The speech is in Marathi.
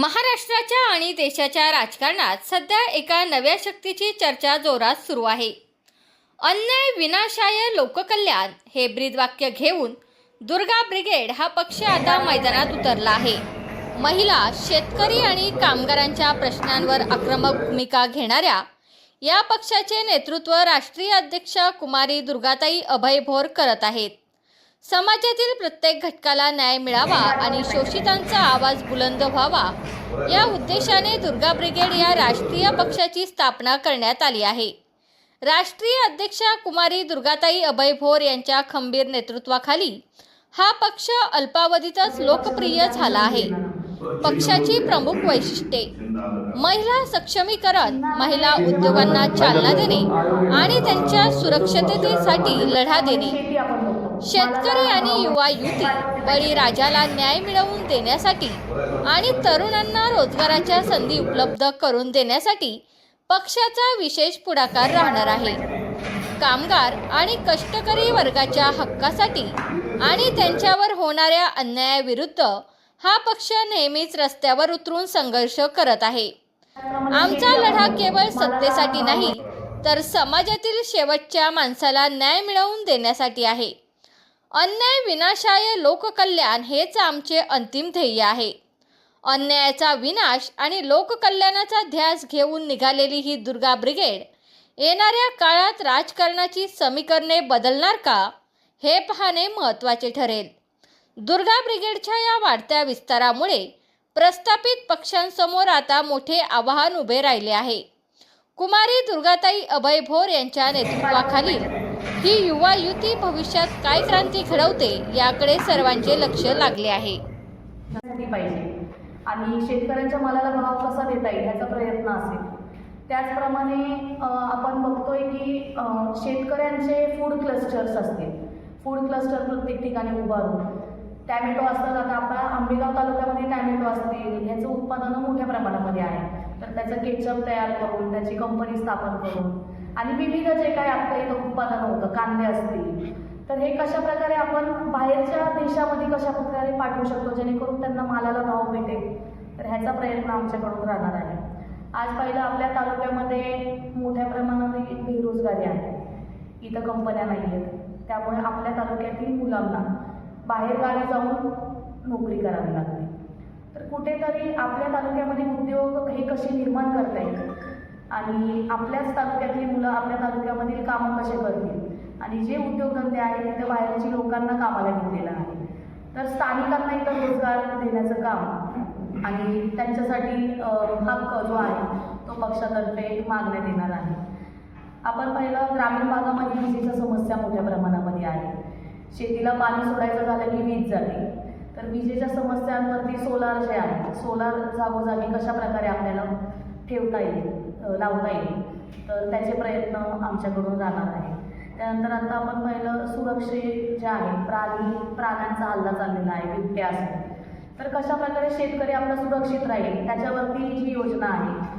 महाराष्ट्राच्या आणि देशाच्या राजकारणात सध्या एका नव्या शक्तीची चर्चा जोरात सुरू आहे. अन्याय विनाशाय लोककल्याण हे ब्रीदवाक्य घेऊन दुर्गा ब्रिगेड हा पक्ष आता मैदानात उतरला आहे. महिला शेतकरी आणि कामगारांच्या प्रश्नांवर आक्रमक भूमिका घेणाऱ्या या पक्षाचे नेतृत्व राष्ट्रीय अध्यक्ष कुमारी दुर्गाताई अभय भोर करत आहेत. समाजातील प्रत्येक घटकाला न्याय मिळावा आणि शोषितांचा आवाज बुलंद व्हावा. या उद्देशाने दुर्गा ब्रिगेड या राष्ट्रीय पक्षाची स्थापना करण्यात आली आहे. राष्ट्रीय अध्यक्षा कुमारी दुर्गाताई अभय भोर यांच्या खंबीर नेतृत्वाखाली हा पक्ष अल्पावधीतच लोकप्रिय झाला आहे. पक्षाची प्रमुख वैशिष्ट्ये. महिला सक्षमीकरण महिला उद्योगांना चालना देणे आणि त्यांच्या सुरक्षिततेसाठी लढा देणे. शेतकरी आणि युवा युवती बळीराजाला न्याय मिळवून देण्यासाठी आणि तरुणांना रोजगाराच्या संधी उपलब्ध करून देण्यासाठी पक्षाचा विशेष पुढाकार राहणार आहे. कामगार आणि कष्टकरी वर्गाच्या हक्कासाठी आणि त्यांच्यावर होणाऱ्या अन्यायाविरुद्ध हा पक्ष नेहमीच रस्त्यावर उतरून संघर्ष करत आहे. आमचा लढा केवळ सत्तेसाठी नाही तर समाजातील शेवटच्या माणसाला न्याय मिळवून देण्यासाठी आहे. अन्याय विनाशाय लोककल्याण हेच आमचे अंतिम ध्येय आहे. अन्यायाचा विनाश आणि लोककल्याणाचा ध्यास घेऊन निघालेली ही दुर्गा ब्रिगेड येणाऱ्या काळात राजकारणाची समीकरणे बदलणार का हे पाहणे महत्त्वाचे ठरेल. दुर्गा ब्रिगेडच्या या वाढत्या विस्तारामुळे प्रस्थापित पक्षांसमोर आता मोठे आव्हान उभे राहिले आहे. कुमारी दुर्गाताई अभय भोर यांच्या नेतृत्वाखालील ही युवा युती भविष्यात काय क्रांती घडवते याकडे सर्वांचे लक्ष लागले आहे. पाहिजे. आणि शेतकऱ्यांच्या मालाला भाव कसा देता येईल ह्याचा प्रयत्न असेल. त्याचप्रमाणे आपण बघतोय की शेतकऱ्यांचे फूड क्लस्टर्स असतील. फूड क्लस्टर प्रत्येक ठिकाणी उभारून. टॅमॅटो असतात आता आपला आंबे असतील ह्याचं उत्पादन मोठ्या प्रमाणामध्ये आहे. तर त्याचं केचप तयार करून त्याची कंपनी स्थापन करून आणि विविध जे काही आपलं इथं उत्पादन होतं कांदे असतील. तर हे कशा प्रकारे आपण बाहेरच्या देशामध्ये कशा प्रकारे पाठवू शकतो जेणेकरून त्यांना मालाला भाव भेटेल? तर ह्याचा प्रयत्न आमच्याकडून राहणार आहे. आज पहिलं आपल्या तालुक्यामध्ये मोठ्या प्रमाणात बेरोजगारी आहे. इथं कंपन्या नाही आहेत त्यामुळे आपल्या तालुक्यातील मुलांना बाहेरगावी जाऊन नोकरी करावी लागते. तर कुठेतरी आपल्या तालुक्यामध्ये उद्योग हे कसे निर्माण करता येईल आणि आपल्याच तालुक्यातली मुलं आपल्या तालुक्यामधील कामं कसे करतील? आणि जे उद्योगधंदे आहेत तिथे बाहेरची लोकांना कामाला घेतलेलं आहे. तर स्थानिकांना इथं रोजगार देण्याचं काम आणि त्यांच्यासाठी हक्क जो आहे तो पक्षातर्फे मागण्यात येणार आहे. आपण पहिलं ग्रामीण भागामध्ये विजेच्या समस्या मोठ्या प्रमाणामध्ये आहे शेतीला पाणी सोडायचं झालं की वीज जाते. तर विजेच्या समस्यांवरती सोलार जे आहे सोलार जागोजागी कशा प्रकारे आपल्याला ठेवता येईल लावता येईल तर त्याचे प्रयत्न आमच्याकडून राहणार आहे त्यानंतर आता आपण पाहिलं सुरक्षे जे आहे प्राणी प्राण्यांचा हल्ला चाललेला आहे बिबट्या असेल तर कशा प्रकारे शेतकरी आपला सुरक्षित राहील त्याच्यावरती जी योजना आहे